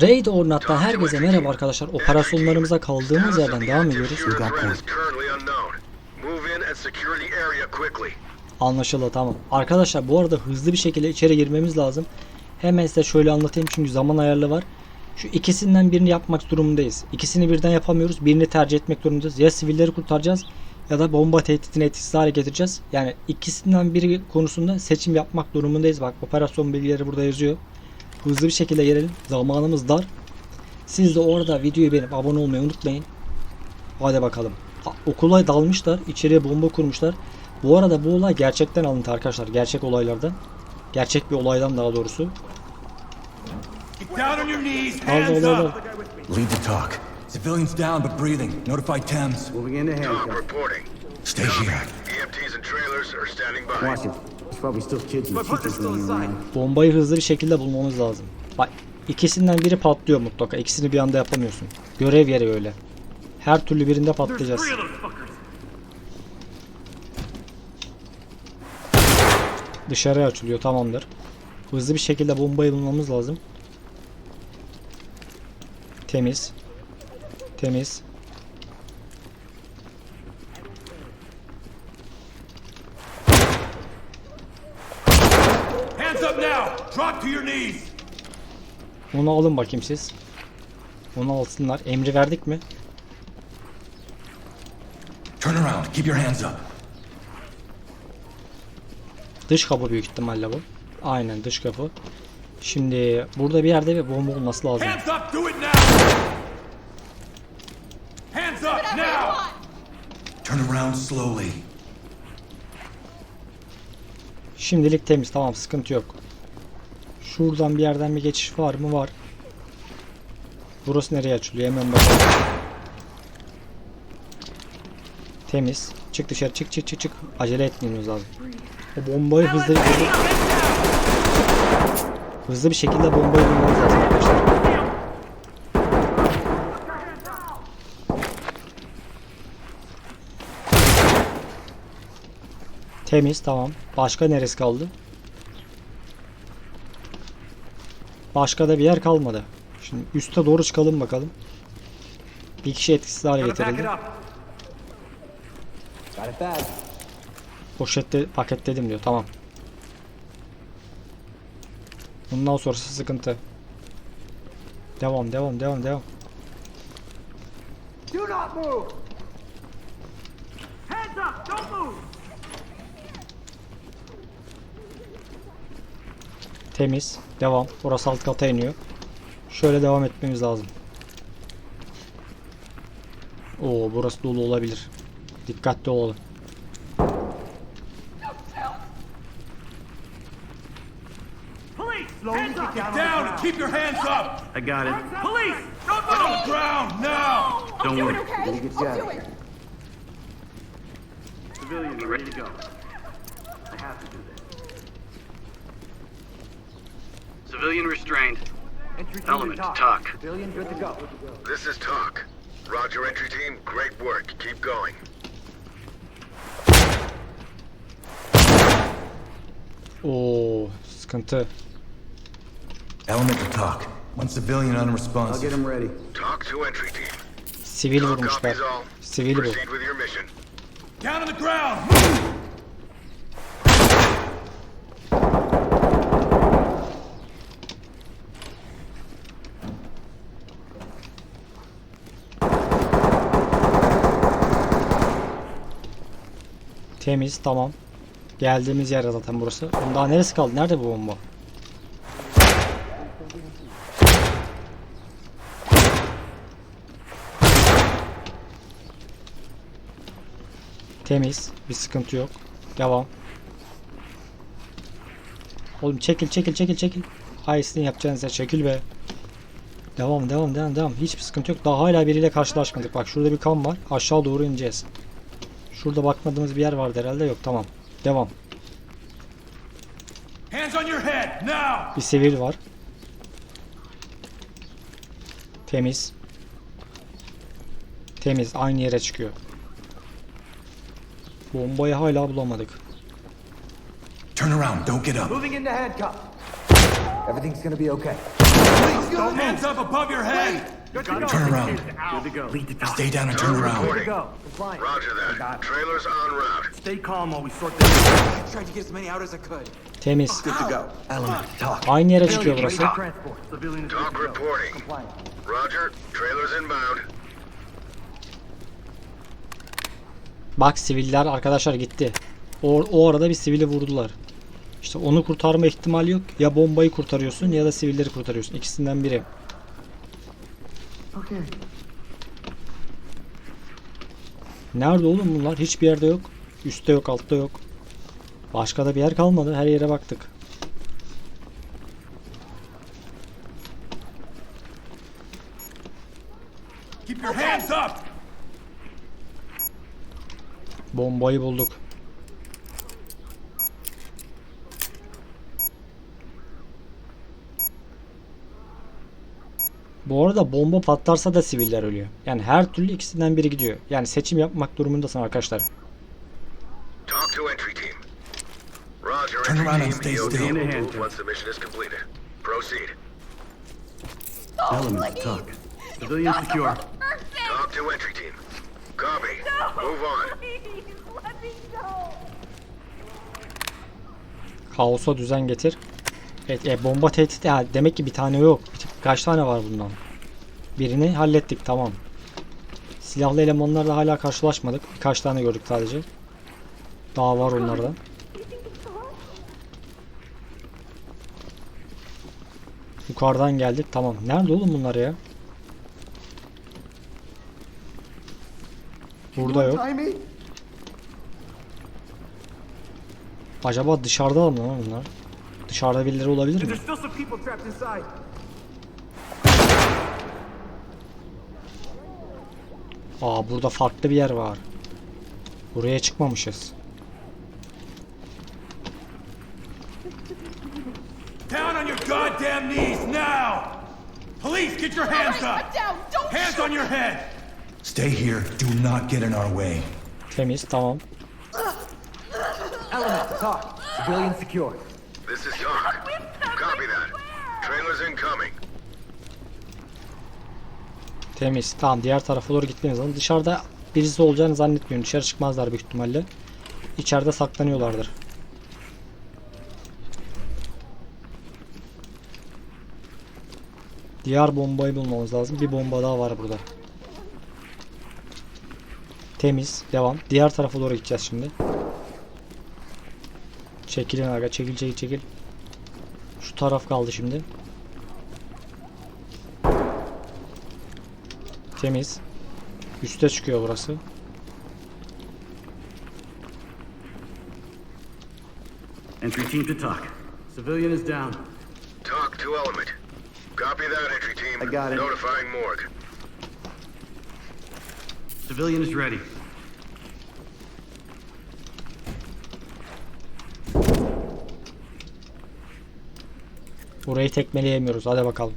Raid Ornat'tan herkese merhaba arkadaşlar. Operasyonlarımıza kaldığımız yerden devam ediyoruz. Anlaşıldı tamam. Arkadaşlar bu arada hızlı bir şekilde içeri girmemiz lazım. Hemen size şöyle anlatayım çünkü zaman ayarlı var. Şu ikisinden birini yapmak durumundayız. İkisini birden yapamıyoruz. Birini tercih etmek durumundayız. Ya sivilleri kurtaracağız ya da bomba tehditini etkisiz hale getireceğiz. Yani ikisinden biri konusunda seçim yapmak durumundayız. Bak operasyon bilgileri burada yazıyor. Hızlı bir şekilde gelelim. Zamanımız dar. Siz de orada videoyu beğenip abone olmayı unutmayın. Hadi bakalım. Okula dalmışlar. içeriye bomba kurmuşlar. Bu arada bu olay gerçekten alıntı arkadaşlar. Gerçek olaylardan. Gerçek bir olaydan daha doğrusu. Al. up. Lead the talk. Civilians down but breathing. Notify Thames. Moving into Talk handcuffs. reporting. Stay here. EMTs and trailers are standing by. Watch it. There's probably still kids and teachers running around. Bombayı hızlı bir şekilde bulmamız lazım. Bak ikisinden biri patlıyor mutlaka. İkisini bir anda yapamıyorsun. Görev yeri öyle. Her türlü birinde patlayacağız. Dışarıya açılıyor tamamdır. Hızlı bir şekilde bombayı bulmamız lazım. Temiz. Temiz. Hands up now. Drop to your knees. Onu alın bakayım siz. Onu alsınlar. Emri verdik mi? Turn around. Keep your hands up. Dış kapı büyük ihtimalle bu. Aynen dış kapı. Şimdi burada bir yerde bir bomba olması lazım. Hands up. Do it now. Hands up now. Turn around slowly. Şimdilik temiz tamam sıkıntı yok. Şuradan bir yerden bir geçiş var mı? Var. Burası nereye açılıyor? Hemen bakalım. Temiz. Çık dışarı çık çık çık çık. Acele etmemiz lazım. O bombayı hızlı hızlı, hızlı bir şekilde bombayı bulmamız lazım arkadaşlar. Temiz tamam. Başka neresi kaldı? Başka da bir yer kalmadı. Şimdi üste doğru çıkalım bakalım. Bir kişi etkisiz hale getirildi. Poşette paketledim diyor. Tamam. Bundan sonrası sıkıntı. Devam devam devam devam. Do not move! Hands up. Don't Temiz. Devam. Burası alt kata iniyor. Şöyle devam etmemiz lazım. Oo burası dolu olabilir. Dikkatli olalım. Down and keep your hands up. I got it. Police. Don't get on the ground now. Don't worry. okay? We'll get you out of here. Civilian, you ready to go? I have to do this. Civilian restrained. Entry team Element to to talk. Civilian, good to go. This is talk. Roger, entry team. Great work. Keep going. Oo sıkıntı. Element to talk. One civilian unresponsive. I'll get him ready. Talk to entry team. Sivil Talk vurmuşlar. copies all. Sivil bu. Proceed with your mission. Down on the ground. Temiz tamam. Geldiğimiz yer zaten burası. Oğlum Daha neresi kaldı? Nerede bu bomba? Temiz. Bir sıkıntı yok. Devam. Oğlum çekil çekil çekil çekil. Hay sizin yapacağınız ya çekil be. Devam devam devam devam. Hiçbir sıkıntı yok. Daha hala biriyle karşılaşmadık. Bak şurada bir kan var. Aşağı doğru ineceğiz. Şurada bakmadığımız bir yer vardı herhalde. Yok tamam. Devam. Hands on your head now. Bir sivil var. Temiz. Temiz. Aynı yere çıkıyor. Bombayı hala bulamadık. Turn around. Don't get up. Moving into handcuffs. Everything's gonna be okay. Hands up above your head. Turn around. Stay down and turn around. Reporting. Go. Compliant. Roger that. Trailers en route. Stay calm while we sort this out. Tried to get as many out as I could. Temiz. Good to go. Element, talk. Aynı yere çıkıyor burası. Transport. Civilian is good Talk to go. reporting. Compliant. Roger. Trailers inbound. Bak siviller arkadaşlar gitti. O, o arada bir sivili vurdular. İşte onu kurtarma ihtimali yok. Ya bombayı kurtarıyorsun ya da sivilleri kurtarıyorsun. İkisinden biri. Okay. Nerede oğlum bunlar? Hiçbir yerde yok. Üstte yok, altta yok. Başka da bir yer kalmadı. Her yere baktık. Keep your hands up. Bombayı bulduk. Bu arada bomba patlarsa da siviller ölüyor. Yani her türlü ikisinden biri gidiyor. Yani seçim yapmak durumundasın arkadaşlar. Talk to entry team. Roger, Turn around and stay EOD still. once the mission is completed. Proceed. Element, talk. Civilian secure. Talk to entry team. Copy. Move on. Please, let me go. Kaosa düzen getir. Evet, e, bomba tehdit. Ha, demek ki bir tane yok. Kaç tane var bundan? Birini hallettik tamam. Silahlı elemanlarla hala karşılaşmadık. Birkaç tane gördük sadece. Daha var onlardan. Yukarıdan geldik. Tamam. Nerede oğlum bunlar ya? Burada yok. Acaba dışarıda mı bunlar? Dışarıda birileri olabilir mi? Aa burada farklı bir yer var. Buraya çıkmamışız. Down on your goddamn knees now. Police, get your hands up. Hands on your head. Stay here. Do not get in our way. Temiz tamam. Element, talk. Civilian secure. This is talk. Copy that. Trailers incoming. Temiz. Tamam diğer tarafa doğru gitmemiz lazım. Dışarıda birisi olacağını zannetmiyorum. Dışarı çıkmazlar büyük ihtimalle. İçeride saklanıyorlardır. Diğer bombayı bulmamız lazım. Bir bomba daha var burada. Temiz. Devam. Diğer tarafa doğru gideceğiz şimdi. Çekilin aga. Çekil çekil çekil. Şu taraf kaldı şimdi. Temiz. Üste çıkıyor burası. Entry team to talk. Civilian is down. Talk to element. Copy that, entry team. I got it. Notifying morgue. Civilian is ready. Burayı tekmeleyemiyoruz. Hadi bakalım.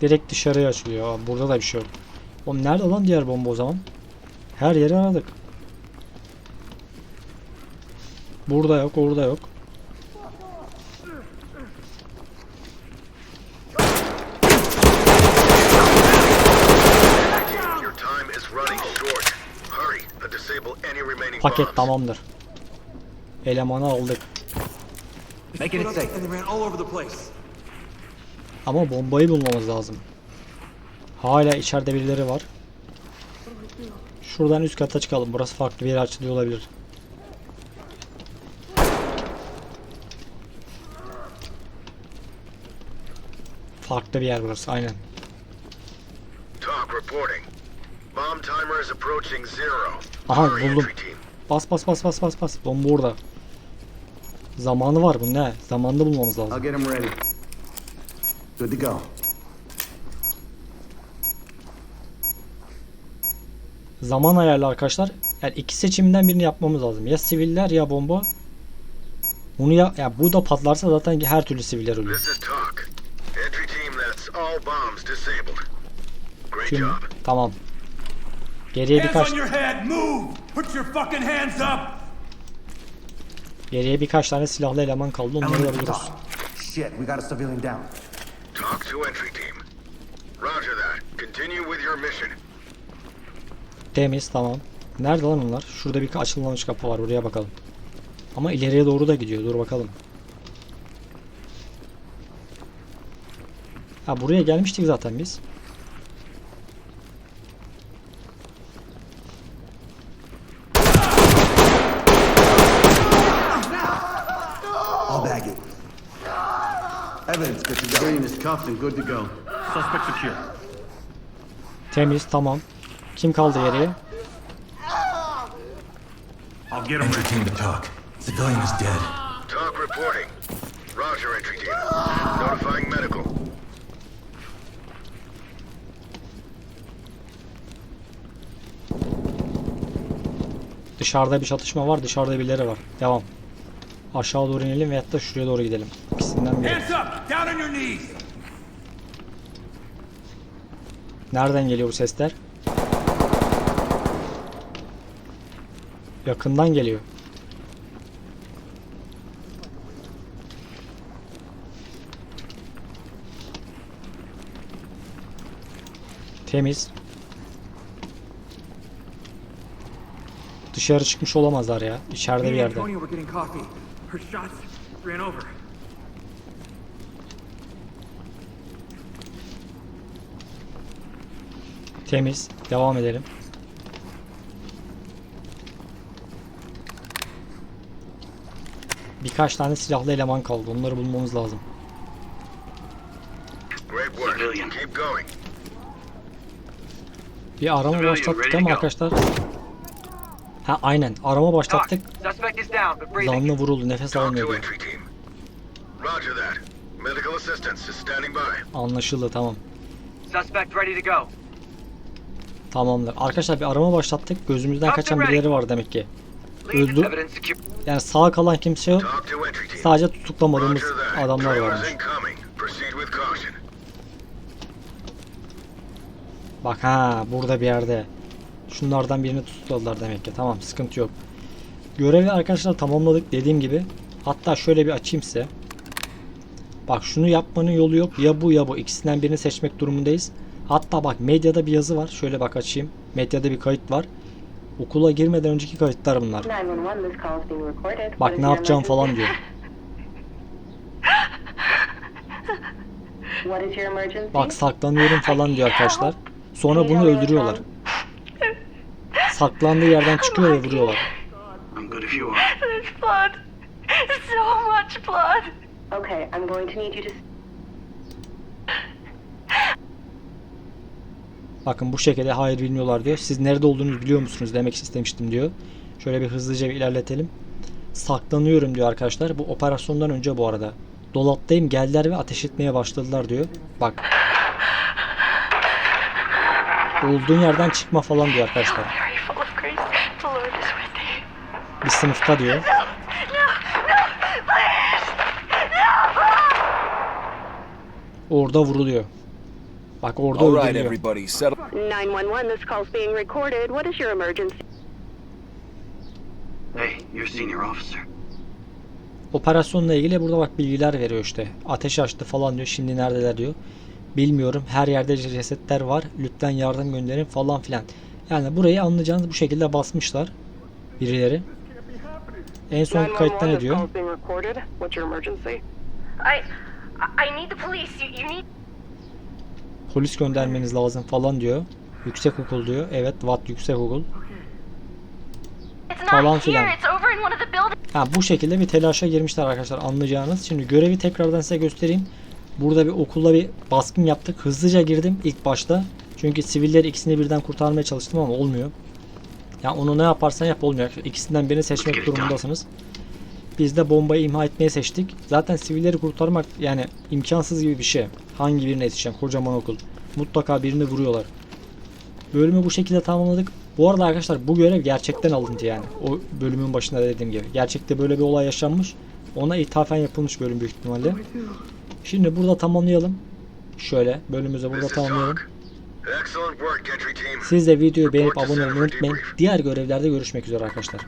Direkt dışarıya açılıyor. Aa, burada da bir şey yok. Oğlum nerede lan diğer bomba o zaman? Her yeri aradık. Burada yok, orada yok. Paket tamamdır. Elemanı aldık. Making it safe. And they ran all over the place. Ama bombayı bulmamız lazım. Hala içeride birileri var. Şuradan üst kata çıkalım. Burası farklı bir yer açılıyor olabilir. Farklı bir yer burası aynen. Talk reporting. Bomb timer is approaching zero. Aha, buldum. Bas bas bas bas bas bas. Bomba orada. Zamanı var bunun ne? Zamanında bulmamız lazım. I'll get him ready. Good to go. Zaman ayarlı arkadaşlar. Yani iki seçimden birini yapmamız lazım. Ya siviller ya bomba. Bunu ya, ya bu da patlarsa zaten her türlü siviller ölüyor. This is talk. Entry team, that's all bombs disabled. Great Tüm, job. tamam. Geriye Hands birkaç on your head. Move. Put your fucking hands up. geriye birkaç tane silahlı eleman kaldı. Onları talk. Shit, we got a civilian down. Talk to entry team. Roger that. Continue with your mission. Temiz tamam. Nerede lan onlar? Şurada bir açılmamış kapı var. Buraya bakalım. Ama ileriye doğru da gidiyor. Dur bakalım. Ha buraya gelmiştik zaten biz. I'll bag it. Evidence good to go. Civilian is cuffed and good to go. Suspect secure. Temiz tamam. Kim kaldı geriye? I'll get him. Entry team to talk. Civilian is dead. Talk reporting. Roger, entry team. Notifying medical. Dışarıda bir çatışma var. Dışarıda birileri var. Devam. Aşağı doğru inelim veyahut da şuraya doğru gidelim. İkisinden biri. Hands up. Down on your knees. Nereden geliyor bu sesler? Yakından geliyor. Temiz. Dışarı çıkmış olamazlar ya. İçeride bir yerde. Temiz. Devam edelim. Birkaç tane silahlı eleman kaldı. Onları bulmamız lazım. Great work. Civilian. Keep going. Bir arama başlattık ama arkadaşlar. Ha aynen. Arama başlattık. Zanlı vuruldu. Nefes Talk alamıyor to diyor. entry team. Roger that. Medical assistance is standing by. Anlaşıldı tamam. Suspect ready to go. Tamamdır. Arkadaşlar bir arama başlattık. Gözümüzden kaçan birileri var demek ki. Öldü. Yani sağ kalan kimse yok. Sadece tutuklamadığımız adamlar varmış. Bak ha burada bir yerde. Şunlardan birini tutukladılar demek ki. Tamam sıkıntı yok. Görevi arkadaşlar tamamladık dediğim gibi. Hatta şöyle bir açayım size. Bak şunu yapmanın yolu yok. Ya bu ya bu. İkisinden birini seçmek durumundayız. Hatta bak medyada bir yazı var. Şöyle bak açayım. Medyada bir kayıt var. Okula girmeden önceki kayıtlar bunlar. 911, this call is being recorded. What Bak ne yapacağım falan diyor. What is your emergency? Bak saklanıyorum falan diyor arkadaşlar. Sonra bunu öldürüyorlar. Saklandığı yerden çıkıyor ve vuruyorlar. So much blood. Okay, I'm going to need you to Bakın bu şekilde hayır bilmiyorlar diyor. Siz nerede olduğunuzu biliyor musunuz demek istemiştim diyor. Şöyle bir hızlıca bir ilerletelim. Saklanıyorum diyor arkadaşlar. Bu operasyondan önce bu arada. Dolaptayım geldiler ve ateş etmeye başladılar diyor. Bak. Olduğun yerden çıkma falan diyor arkadaşlar. Bir sınıfta diyor. Orada vuruluyor. Bak orada All right, öldürülüyor. everybody, settle. 911, this call is being recorded. What is your emergency? Hey, you're senior officer. Operasyonla ilgili burada bak bilgiler veriyor işte. Ateş açtı falan diyor. Şimdi neredeler diyor. Bilmiyorum. Her yerde cesetler var. Lütfen yardım gönderin falan filan. Yani burayı anlayacağınız bu şekilde basmışlar. Birileri. En son kayıtta ne diyor? your? I, I need the police. You, you need. Polis göndermeniz lazım falan diyor. Yüksek okul diyor. Evet Watt yüksek okul. Falan filan. Ha, bu şekilde bir telaşa girmişler arkadaşlar anlayacağınız. Şimdi görevi tekrardan size göstereyim. Burada bir okulda bir baskın yaptık. Hızlıca girdim ilk başta. Çünkü sivilleri ikisini birden kurtarmaya çalıştım ama olmuyor. Ya onu ne yaparsan yap olmuyor. İkisinden birini seçmek durumundasınız. Biz de bombayı imha etmeye seçtik. Zaten sivilleri kurtarmak yani imkansız gibi bir şey. Hangi birine yetişeceğim? Kocaman okul. Mutlaka birini vuruyorlar. Bölümü bu şekilde tamamladık. Bu arada arkadaşlar bu görev gerçekten alıntı yani. O bölümün başında dediğim gibi. Gerçekte böyle bir olay yaşanmış. Ona ithafen yapılmış bölüm büyük ihtimalle. Şimdi burada tamamlayalım. Şöyle bölümümüzü burada tamamlayalım. Siz de videoyu beğenip abone olmayı unutmayın. Diğer görevlerde görüşmek üzere arkadaşlar.